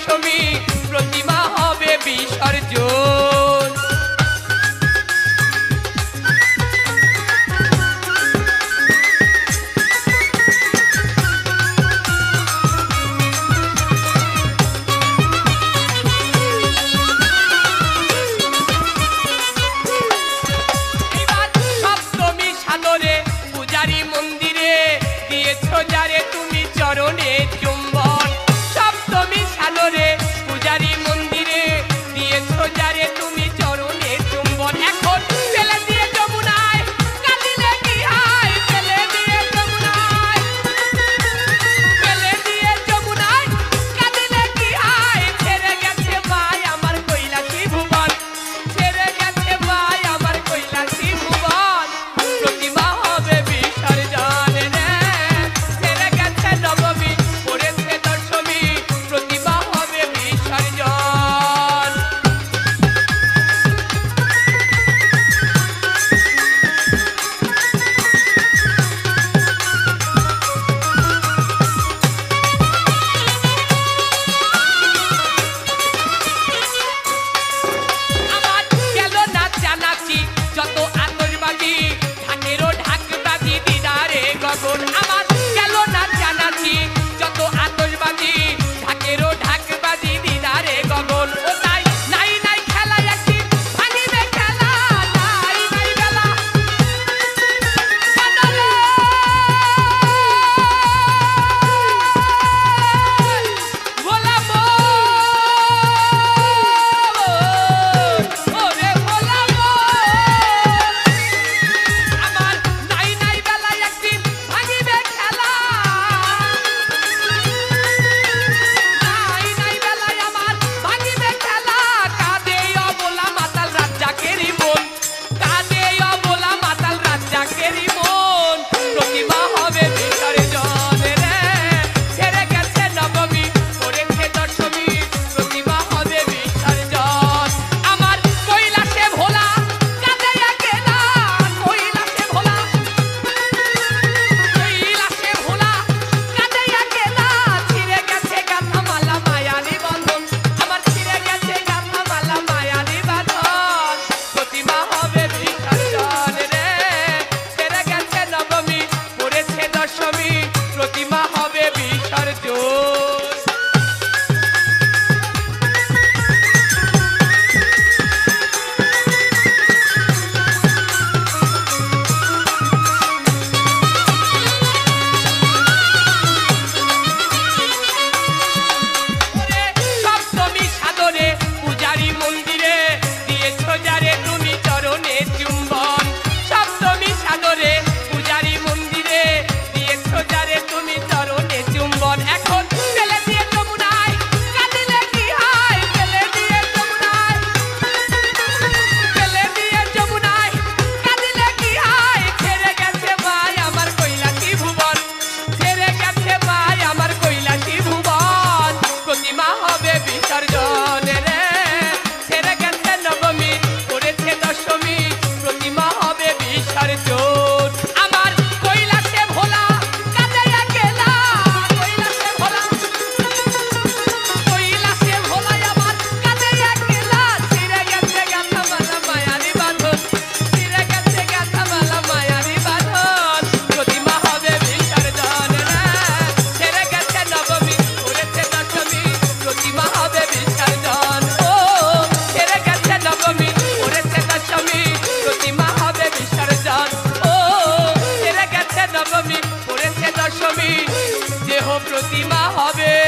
দশমী প্রতিমা হবে বিসর্জন। পূজারী মন্দিরে দিয়েছ যারে তুমি চরণে প্রতিমা হবে।